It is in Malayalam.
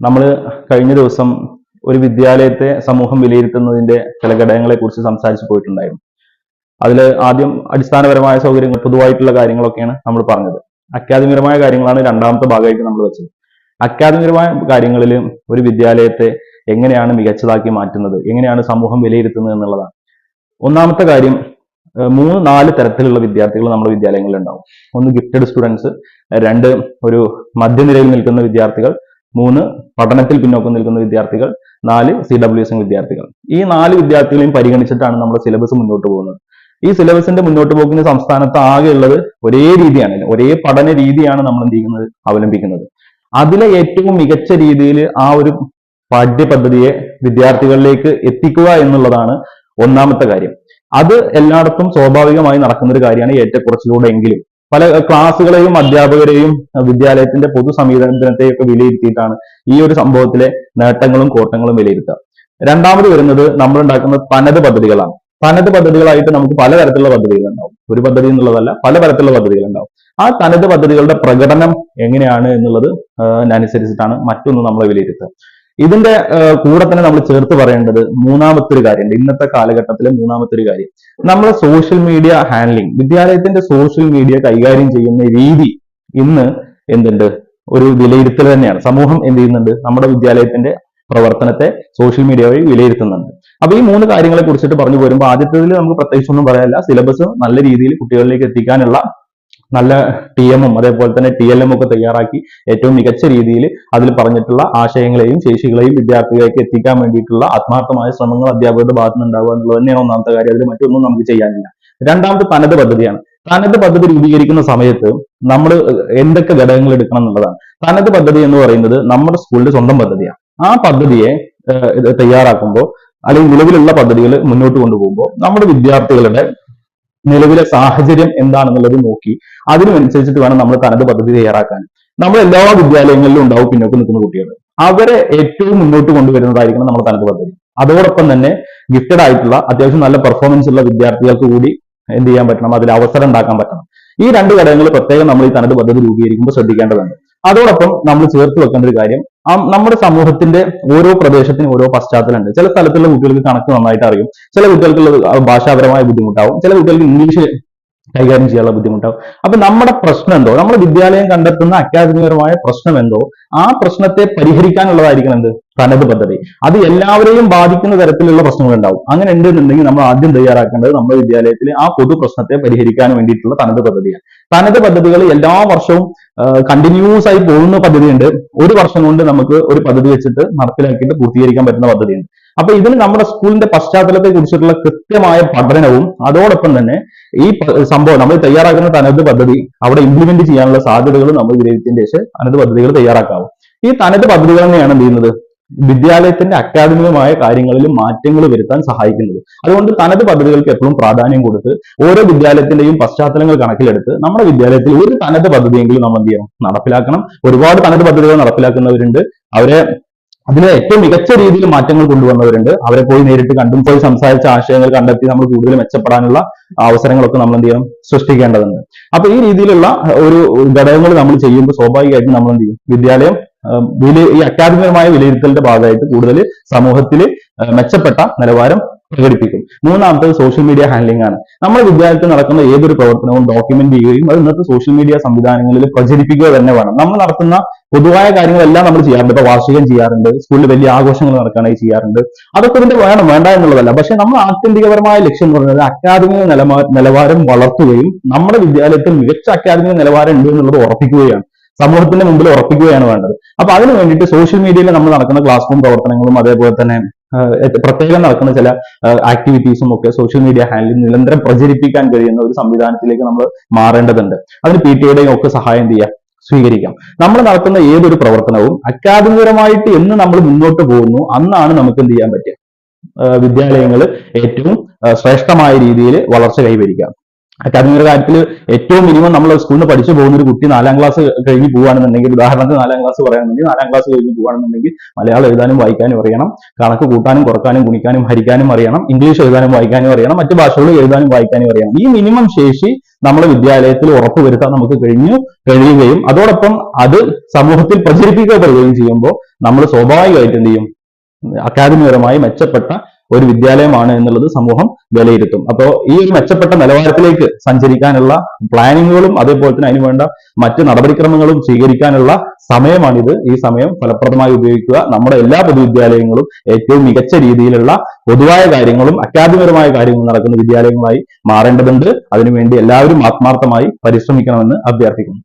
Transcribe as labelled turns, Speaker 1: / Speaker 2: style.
Speaker 1: നമ്മൾ കഴിഞ്ഞ ദിവസം ഒരു വിദ്യാലയത്തെ സമൂഹം വിലയിരുത്തുന്നതിന്റെ ചില ഘടകങ്ങളെ കുറിച്ച് സംസാരിച്ചു പോയിട്ടുണ്ടായിരുന്നു. അതിൽ ആദ്യം അടിസ്ഥാനപരമായ സൗകര്യങ്ങൾ പൊതുവായിട്ടുള്ള കാര്യങ്ങളൊക്കെയാണ് നമ്മൾ പറഞ്ഞത്. അക്കാദമികമായ കാര്യങ്ങളാണ് രണ്ടാമത്തെ ഭാഗമായിട്ട് നമ്മൾ വെച്ചത്. അക്കാദമികമായ കാര്യങ്ങളിൽ ഒരു വിദ്യാലയത്തെ എങ്ങനെയാണ് മികച്ചതാക്കി മാറ്റുന്നത് എങ്ങനെയാണ് സമൂഹം വിലയിരുത്തുന്നത് എന്നുള്ളതാണ്. ഒന്നാമത്തെ കാര്യം മൂന്ന് നാല് തരത്തിലുള്ള വിദ്യാർത്ഥികൾ നമ്മുടെ വിദ്യാലയങ്ങളിൽ ഉണ്ടാവും ഒന്ന് ഗിഫ്റ്റഡ് സ്റ്റുഡൻസ് രണ്ട് ഒരു മധ്യനിരയിൽ നിൽക്കുന്ന വിദ്യാർത്ഥികൾ മൂന്ന് പഠനത്തിൽ പിന്നോക്കം നിൽക്കുന്ന വിദ്യാർത്ഥികൾ. നാല് സി ഡബ്ല്യു എസ് വിദ്യാർത്ഥികൾ. ഈ നാല് വിദ്യാർത്ഥികളെയും പരിഗണിച്ചിട്ടാണ് നമ്മുടെ സിലബസ് മുന്നോട്ട് പോകുന്നത്. ഈ സിലബസിന്റെ മുന്നോട്ട് പോകുന്ന സംസ്ഥാനത്ത് ആകെ ഉള്ളത് ഒരേ രീതിയാണ് ഒരേ പഠന രീതിയാണ് നമ്മൾ എന്ത് ചെയ്യുന്നത്? അവലംബിക്കുന്നത്. അതിലെ ഏറ്റവും മികച്ച രീതിയിൽ ആ ഒരു പാഠ്യപദ്ധതിയെ വിദ്യാർത്ഥികളിലേക്ക് എത്തിക്കുക എന്നുള്ളതാണ് ഒന്നാമത്തെ കാര്യം. അത് എല്ലായിടത്തും സ്വാഭാവികമായി നടക്കുന്ന ഒരു കാര്യമാണ് ഏറ്റക്കുറച്ചിലൂടെ എങ്കിലും പല ക്ലാസ്സുകളെയും അധ്യാപകരെയും വിദ്യാലയത്തിന്റെ പൊതു സമീപനത്തെയൊക്കെ വിലയിരുത്തിയിട്ടാണ് ഈ ഒരു സംഭവത്തിലെ നേട്ടങ്ങളും കോട്ടങ്ങളും വിലയിരുത്തുക. രണ്ടാമത് വരുന്നത് നമ്മൾ ഉണ്ടാക്കുന്ന തനത് പദ്ധതികളാണ്. തനത് പദ്ധതികളായിട്ട് നമുക്ക് പലതരത്തിലുള്ള പദ്ധതികൾ ഉണ്ടാവും ഒരു പദ്ധതി എന്നുള്ളതല്ല പല തരത്തിലുള്ള പദ്ധതികൾ ഉണ്ടാവും ആ തനത് പദ്ധതികളുടെ പ്രകടനം എങ്ങനെയാണ് എന്നുള്ളത് അനുസരിച്ചിട്ടാണ് മറ്റൊന്ന് നമ്മൾ വിലയിരുത്തുക. ഇതിന്റെ കൂടെ തന്നെ നമ്മൾ ചേർത്ത് പറയേണ്ടത് മൂന്നാമത്തെ ഒരു കാര്യമുണ്ട്. ഇന്നത്തെ കാലഘട്ടത്തിലെ മൂന്നാമത്തെ ഒരു കാര്യം. നമ്മുടെ സോഷ്യൽ മീഡിയ ഹാൻഡ്ലിംഗ് വിദ്യാലയത്തിന്റെ സോഷ്യൽ മീഡിയ കൈകാര്യം ചെയ്യുന്ന രീതി ഇന്ന് എന്തുണ്ട്? ഒരു വിലയിരുത്തൽ തന്നെയാണ്. സമൂഹം എന്ത് ചെയ്യുന്നുണ്ട്? നമ്മുടെ വിദ്യാലയത്തിന്റെ പ്രവർത്തനത്തെ സോഷ്യൽ മീഡിയ വഴി വിലയിരുത്തുന്നുണ്ട്. അപ്പൊ ഈ മൂന്ന് കാര്യങ്ങളെ കുറിച്ചിട്ട് പറഞ്ഞു പോരുമ്പോൾ ആദ്യത്തേതിൽ നമുക്ക് പ്രത്യേകിച്ചൊന്നും പറയാനില്ല. സിലബസ് നല്ല രീതിയിൽ കുട്ടികളിലേക്ക് എത്തിക്കാനുള്ള നല്ല ടി എമ്മും അതേപോലെ തന്നെ ടി എൽ എം ഒക്കെ തയ്യാറാക്കി ഏറ്റവും മികച്ച രീതിയിൽ അതിൽ പറഞ്ഞിട്ടുള്ള ആശയങ്ങളെയും ശേഷികളെയും വിദ്യാർത്ഥികളിലേക്ക് എത്തിക്കാൻ വേണ്ടിയിട്ടുള്ള ആത്മാർത്ഥമായ ശ്രമങ്ങൾ അധ്യാപകരുടെ ഭാഗത്തു നിന്നുണ്ടാവുക എന്നുള്ളത് തന്നെയാണ് ഒന്നാമത്തെ കാര്യം. അതിൽ മറ്റൊന്നും നമുക്ക് ചെയ്യാനില്ല. രണ്ടാമത്തെ തനത് പദ്ധതിയാണ്. തനത് പദ്ധതി രൂപീകരിക്കുന്ന സമയത്ത് നമ്മൾ എന്തൊക്കെ ഘടകങ്ങൾ എടുക്കണം എന്നുള്ളതാണ്. തനത് പദ്ധതി എന്ന് പറയുന്നത് നമ്മുടെ സ്കൂളിന്റെ സ്വന്തം പദ്ധതിയാണ്. ആ പദ്ധതിയെ തയ്യാറാക്കുമ്പോൾ അല്ലെങ്കിൽ നിലവിലുള്ള പദ്ധതികൾ മുന്നോട്ട് കൊണ്ടുപോകുമ്പോൾ നമ്മുടെ വിദ്യാർത്ഥികളുടെ നിലവിലെ സാഹചര്യം എന്താണെന്നുള്ളത് നോക്കി അതിനനുസരിച്ചിട്ട് വേണം നമ്മൾ തനത് പദ്ധതി തയ്യാറാക്കാൻ. നമ്മൾ എല്ലാ വിദ്യാലയങ്ങളിലും ഉണ്ടാവും പിന്നോക്കം നിൽക്കുന്ന കുട്ടികൾ അവരെ ഏറ്റവും മുന്നോട്ട് കൊണ്ടുവരുന്നതായിരിക്കണം നമ്മൾ തനത് പദ്ധതി. അതോടൊപ്പം തന്നെ ഗിഫ്റ്റഡ് ആയിട്ടുള്ള അത്യാവശ്യം നല്ല പെർഫോമൻസ് ഉള്ള വിദ്യാർത്ഥികൾക്ക് കൂടി എന്ത് ചെയ്യാൻ പറ്റണം? അതിൽ അവസരം ഉണ്ടാക്കാൻ പറ്റണം. ഈ രണ്ട് ഘടകങ്ങൾ പ്രത്യേകം നമ്മൾ ഈ തനത് പദ്ധതി രൂപീകരിക്കുമ്പോൾ ശ്രദ്ധിക്കേണ്ടതുണ്ട്. അതോടൊപ്പം നമ്മൾ ചേർത്ത് വെക്കേണ്ട ഒരു കാര്യം നമ്മുടെ സമൂഹത്തിന്റെ ഓരോ പ്രദേശത്തിനും ഓരോ പശ്ചാത്തലമുണ്ട്. ചില സ്ഥലത്തുള്ള കുട്ടികൾക്ക് കണക്ക് നന്നായിട്ട് അറിയും. ചില കുട്ടികൾക്കുള്ള ഭാഷാപരമായ ബുദ്ധിമുട്ടാവും. ചില കുട്ടികൾക്ക് ഇംഗ്ലീഷ് കൈകാര്യം ചെയ്യാനുള്ള ബുദ്ധിമുട്ടാവും. അപ്പൊ നമ്മുടെ പ്രശ്നം എന്തോ? നമ്മുടെ വിദ്യാലയം കണ്ടെത്തുന്ന അക്കാദമികപരമായ പ്രശ്നം എന്തോ? ആ പ്രശ്നത്തെ പരിഹരിക്കാനുള്ളതായിരിക്കണം എന്ത്? തനത് പദ്ധതി. അത് എല്ലാവരെയും ബാധിക്കുന്ന തരത്തിലുള്ള പ്രശ്നങ്ങൾ ഉണ്ടാവും അങ്ങനെ ഉണ്ടെന്നുണ്ടെങ്കിൽ നമ്മൾ ആദ്യം തയ്യാറാക്കേണ്ടത് നമ്മുടെ വിദ്യാലയത്തിൽ ആ പൊതു പ്രശ്നത്തെ പരിഹരിക്കാൻ വേണ്ടിയിട്ടുള്ള തനത് പദ്ധതിയാണ്. തനത് പദ്ധതികൾ എല്ലാ വർഷവും കണ്ടിന്യൂസ് ആയി പോകുന്ന പദ്ധതിയുണ്ട്. ഒരു വർഷം കൊണ്ട് നമുക്ക് ഒരു പദ്ധതി വെച്ചിട്ട് നടപ്പിലാക്കിയിട്ട് പൂർത്തീകരിക്കാൻ പറ്റുന്ന പദ്ധതിയുണ്ട്. അപ്പൊ ഇതിന് നമ്മുടെ സ്കൂളിന്റെ പശ്ചാത്തലത്തെ കുറിച്ചിട്ടുള്ള കൃത്യമായ പഠനവും അതോടൊപ്പം തന്നെ ഈ സംഭവം നമ്മൾ തയ്യാറാക്കുന്ന തനത് പദ്ധതി അവിടെ ഇംപ്ലിമെന്റ് ചെയ്യാനുള്ള സാധ്യതകൾ നമ്മൾ വിലയിരുത്തിയതിന് ശേഷം തനത് പദ്ധതികൾ തയ്യാറാക്കാവും ഈ തനത് പദ്ധതികൾ തന്നെയാണ് എന്ത് ചെയ്യുന്നത്? വിദ്യാലയത്തിന്റെ അക്കാദമികമായ കാര്യങ്ങളിൽ മാറ്റങ്ങൾ വരുത്താൻ സഹായിക്കുന്നത്. അതുകൊണ്ട് തനത് പദ്ധതികൾക്ക് എപ്പോഴും പ്രാധാന്യം കൊടുത്ത് ഓരോ വിദ്യാലയത്തിന്റെയും പശ്ചാത്തലങ്ങൾ കണക്കിലെടുത്ത് നമ്മുടെ വിദ്യാലയത്തിൽ ഒരു തനത് പദ്ധതിയെങ്കിലും നമ്മൾ എന്ത് ചെയ്യണം? നടപ്പിലാക്കണം. ഒരുപാട് തനത് പദ്ധതികൾ നടപ്പിലാക്കുന്നവരുണ്ട്. അവരെ അതിലെ ഏറ്റവും മികച്ച രീതിയിൽ മാറ്റങ്ങൾ കൊണ്ടുവന്നവരുണ്ട്. അവരെ പോയി നേരിട്ട് കണ്ടും പോയി സംസാരിച്ച ആശയങ്ങൾ കണ്ടെത്തി നമ്മൾ കൂടുതൽ മെച്ചപ്പെടാനുള്ള അവസരങ്ങളൊക്കെ നമ്മൾ എന്ത് ചെയ്യണം? സൃഷ്ടിക്കേണ്ടതുണ്ട്. അപ്പൊ ഈ രീതിയിലുള്ള ഒരു ഘടകങ്ങൾ നമ്മൾ ചെയ്യുമ്പോൾ സ്വാഭാവികമായിട്ടും നമ്മൾ എന്ത് ചെയ്യും? വിദ്യാലയം ഈ അക്കാദമികമായ വിലയിരുത്തലിന്റെ ഭാഗമായിട്ട് കൂടുതൽ സമൂഹത്തിൽ മെച്ചപ്പെട്ട നിലവാരം പ്രകടിപ്പിക്കും. മൂന്നാമത്തത് സോഷ്യൽ മീഡിയ ഹാൻഡ്ലിംഗ് ആണ്. നമ്മുടെ വിദ്യാലയത്തിൽ നടക്കുന്ന ഏതൊരു പ്രവർത്തനവും ഡോക്യുമെന്റ് ചെയ്യുകയും അത് ഇന്നത്തെ സോഷ്യൽ മീഡിയ സംവിധാനങ്ങളിൽ പ്രചരിപ്പിക്കുക തന്നെ വേണം. നമ്മൾ നടത്തുന്ന പൊതുവായ കാര്യങ്ങളെല്ലാം നമ്മൾ ചെയ്യാറുണ്ട്. ഇപ്പൊ വാർഷികം ചെയ്യാറുണ്ട് സ്കൂളിൽ വലിയ ആഘോഷങ്ങൾ നടക്കാനായി ചെയ്യാറുണ്ട്. അതൊക്കെ ഇതിന്റെ വേണം വേണ്ട എന്നുള്ളതല്ല. പക്ഷെ നമ്മൾ ആത്യന്തികപരമായ ലക്ഷ്യം എന്ന് പറയുന്നത് അക്കാദമിക നിലവാരം വളർത്തുകയും നമ്മുടെ വിദ്യാലയത്തിൽ മികച്ച അക്കാദമിക നിലവാരം ഉണ്ട് എന്നുള്ളത് ഉറപ്പിക്കുകയാണ്. സമൂഹത്തിന്റെ മുമ്പിൽ ഉറപ്പിക്കുകയാണ് വേണ്ടത്. അപ്പൊ അതിനു വേണ്ടിയിട്ട് സോഷ്യൽ മീഡിയയിൽ നമ്മൾ നടക്കുന്ന ക്ലാസ് റൂം പ്രവർത്തനങ്ങളും അതേപോലെ തന്നെ പ്രത്യേകം നടക്കുന്ന ചില ആക്ടിവിറ്റീസും ഒക്കെ സോഷ്യൽ മീഡിയ ഹാൻഡിൽ നിരന്തരം പ്രചരിപ്പിക്കാൻ കഴിയുന്ന ഒരു സംവിധാനത്തിലേക്ക് നമ്മൾ മാറേണ്ടതുണ്ട്. അതിന് പി ടിയുടെയും ഒക്കെ സഹായം ചെയ്യാം? സ്വീകരിക്കാം. നമ്മൾ നടത്തുന്ന ഏതൊരു പ്രവർത്തനവും അക്കാദമികപരമായിട്ട് എന്ന് നമ്മൾ മുന്നോട്ട് പോകുന്നു അന്നാണ് നമുക്ക് എന്ത് ചെയ്യാൻ പറ്റുക? വിദ്യാലയങ്ങൾ ഏറ്റവും ശ്രേഷ്ഠമായ രീതിയിൽ വളർച്ച കൈവരിക്കാം. അക്കാദമിക കാര്യത്തിൽ ഏറ്റവും മിനിമം നമ്മൾ സ്കൂളിൽ നിന്ന് പഠിച്ചു പോകുന്ന ഒരു കുട്ടി നാലാം ക്ലാസ് കഴിഞ്ഞ് പോകുകയാണെന്നുണ്ടെങ്കിൽ ഉദാഹരണത്തിന് നാലാം ക്ലാസ് പറയുകയാണെന്നുണ്ടെങ്കിൽ നാലാം ക്ലാസ് കഴിഞ്ഞ് പോകുകയാണെന്നുണ്ടെങ്കിൽ മലയാളം എഴുതാനും വായിക്കാനും അറിയണം കണക്ക് കൂട്ടാനും കുറക്കാനും ഗുണിക്കാനും ഹരിക്കാനും അറിയണം ഇംഗ്ലീഷ് എഴുതാനും വായിക്കാനും അറിയണം മറ്റു ഭാഷകൾ എഴുതാനും വായിക്കാനും അറിയണം. ഈ മിനിമം ശേഷി നമ്മുടെ വിദ്യാലയത്തിൽ ഉറപ്പുവരുത്താൻ നമുക്ക് കഴിഞ്ഞു കഴിയുകയും അതോടൊപ്പം അത് സമൂഹത്തിൽ പ്രചരിപ്പിക്കപ്പെടുകയും ചെയ്യുമ്പോൾ നമ്മൾ സ്വാഭാവികമായിട്ട് എന്ത് ചെയ്യും? അക്കാദമികപരമായി മെച്ചപ്പെട്ട ഒരു വിദ്യാലയമാണ് എന്നുള്ളത് സമൂഹം വിലയിരുത്തും. അപ്പോൾ ഈ ഒരു മെച്ചപ്പെട്ട നിലവാരത്തിലേക്ക് സഞ്ചരിക്കാനുള്ള പ്ലാനിങ്ങുകളും അതേപോലെ തന്നെ അതിനുവേണ്ട മറ്റ് നടപടിക്രമങ്ങളും സ്വീകരിക്കാനുള്ള സമയമാണിത്. ഈ സമയം ഫലപ്രദമായി ഉപയോഗിക്കുക. നമ്മുടെ എല്ലാ പൊതുവിദ്യാലയങ്ങളും ഏറ്റവും മികച്ച രീതിയിലുള്ള പൊതുവായ കാര്യങ്ങളും അക്കാദമികരമായ കാര്യങ്ങളും നടക്കുന്ന വിദ്യാലയങ്ങളായി മാറേണ്ടതുണ്ട്. അതിനുവേണ്ടി എല്ലാവരും ആത്മാർത്ഥമായി പരിശ്രമിക്കണമെന്ന് അഭ്യർത്ഥിക്കുന്നു.